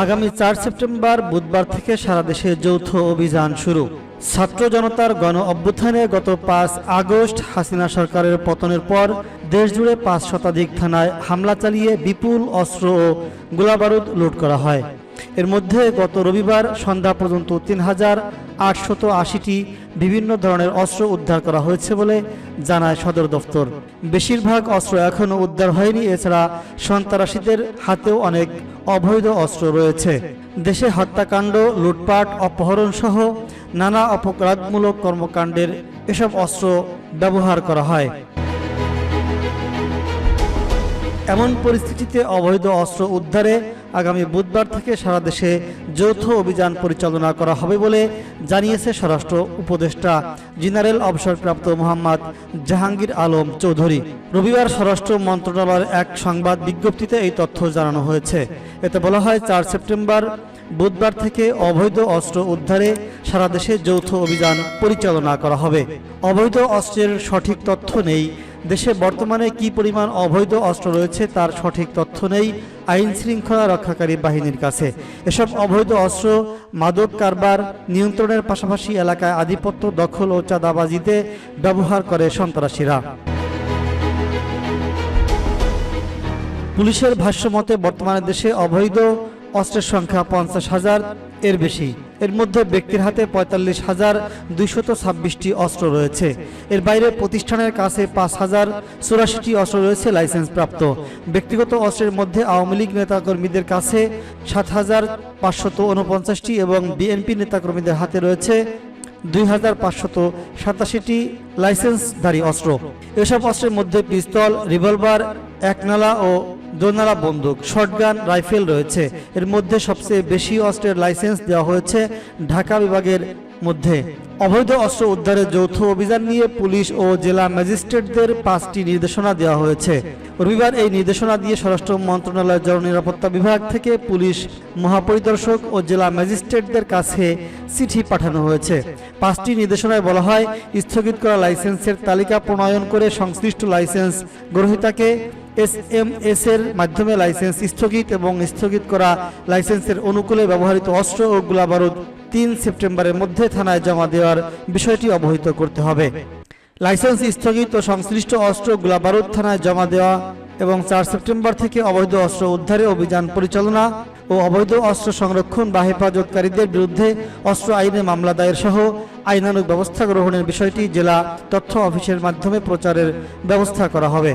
আগামী চার সেপ্টেম্বর বুধবার থেকে সারা দেশে যৌথ অভিযান শুরু। ছাত্র জনতার গণ অভ্যুত্থানে গত পাঁচ আগস্ট হাসিনা সরকারের পতনের পর দেশজুড়ে পাঁচ শতাধিক থানায় হামলা চালিয়ে বিপুল অস্ত্র ও গোলাবারুদ লুট করা হয়। এর মধ্যে গত রবিবার সন্ধ্যা পর্যন্ত তিন হাজার আটশত আশিটি বিভিন্ন ধরনের অস্ত্র উদ্ধার করা হয়েছে বলে জানায় সদর দফতর। বেশিরভাগ অস্ত্র এখনও উদ্ধার হয়নি, এছাড়া সন্ত্রাসীদের হাতেও অনেক অবৈধ অস্ত্র রয়েছে। দেশে হত্যাকাণ্ড, লুটপাট অপহরণ সহ নানা অপরাধমূলক কর্মকাণ্ডের এসব অস্ত্র ব্যবহার করা হয়। এমন পরিস্থিতিতে অবৈধ অস্ত্র উদ্ধারে আগামী বুধবার থেকে সারা দেশে যৌথ অভিযান পরিচালনা করা হবে বলে জানিয়েছে স্বরাষ্ট্র উপদেষ্টা জেনারেল অবসরপ্রাপ্ত মোহাম্মদ জাহাঙ্গীর আলম চৌধুরী। রবিবার স্বরাষ্ট্র মন্ত্রণালয়ের এক সংবাদ বিজ্ঞপ্তিতে এই তথ্য জানানো হয়েছে। এতে বলা হয়, চার সেপ্টেম্বর বুধবার থেকে অবৈধ অস্ত্র উদ্ধারে সারা দেশে যৌথ অভিযান পরিচালনা করা হবে। অবৈধ অস্ত্রের সঠিক তথ্য নেই দেশে বর্তমানে কি পরিমাণ অবৈধ অস্ত্র রয়েছে তার সঠিক তথ্য নেই আইন শৃঙ্খলা রক্ষাকারী বাহিনীর কাছে। এসব অবৈধ অস্ত্র মাদক কারবার, নিয়ন্ত্রণের পাশাপাশি এলাকায় আধিপত্য দখল ও চাঁদাবাজিতে ব্যবহার করে সন্ত্রাসীরা। পুলিশের ভাষ্য মতে, বর্তমানে দেশে অবৈধ অস্ত্রের সংখ্যা পঞ্চাশ হাজার এর বেশি। এর মধ্যে ব্যক্তির হাতে পঁয়তাল্লিশ হাজার দুইশত ছাব্বিশটি অস্ত্র রয়েছে। এর বাইরে প্রতিষ্ঠানের কাছে পাঁচ হাজার চুরাশিটি অস্ত্র রয়েছে লাইসেন্স প্রাপ্ত ব্যক্তিগত অস্ত্রের মধ্যে আওয়ামী লীগ নেতাকর্মীদের কাছে সাত হাজার পাঁচশত উনপঞ্চাশটি এবং বিএনপি নেতাকর্মীদের হাতে রয়েছে দুই হাজার পাঁচশত সাতাশিটি লাইসেন্সধারী অস্ত্র। এসব অস্ত্রের মধ্যে পিস্তল, রিভলভার, একনালা ও দোনালা বন্দুক, শটগান, রাইফেল রয়েছে। এর মধ্যে সবচেয়ে বেশি অস্ত্রের লাইসেন্স দেওয়া হয়েছে ঢাকা বিভাগের মধ্যে। অবৈধ অস্ত্র উদ্ধারের যৌথ অভিযান নিয়ে পুলিশ ও জেলা ম্যাজিস্ট্রেটদের পাঁচটি নির্দেশনা দেওয়া হয়েছে। রবিবার এই নির্দেশনা দিয়ে স্বরাষ্ট্র মন্ত্রণালয়ের জননিরাপত্তা বিভাগ থেকে পুলিশ মহাপরিদর্শক ও জেলা ম্যাজিস্ট্রেটদের কাছে চিঠি পাঠানো হয়েছে। পাঁচটি নির্দেশনায় বলা হয়, স্থগিত করা লাইসেন্সের তালিকা প্রণয়ন করে সংশ্লিষ্ট লাইসেন্স গ্রহীতাকে এস এম এস এর মাধ্যমে লাইসেন্স স্থগিত এবং স্থগিত করা লাইসেন্সের অনুকূলে ব্যবহৃত অস্ত্র ও গোলাবারুদ তিন সেপ্টেম্বরের মধ্যে থানায় জমা দেওয়ার বিষয়টি অবহিত করতে হবে। লাইসেন্স স্থগিত ও সংশ্লিষ্ট অস্ত্র গোলাবারুদ থানায় জমা দেওয়া এবং চার সেপ্টেম্বর থেকে অবৈধ অস্ত্র উদ্ধারে অভিযান পরিচালনা ও অবৈধ অস্ত্র সংরক্ষণ বা হেফাজতকারীদের বিরুদ্ধে অস্ত্র আইনে মামলা দায়ের সহ আইনানুগ ব্যবস্থা গ্রহণের বিষয়টি জেলা তথ্য অফিসের মাধ্যমে প্রচারের ব্যবস্থা করা হবে।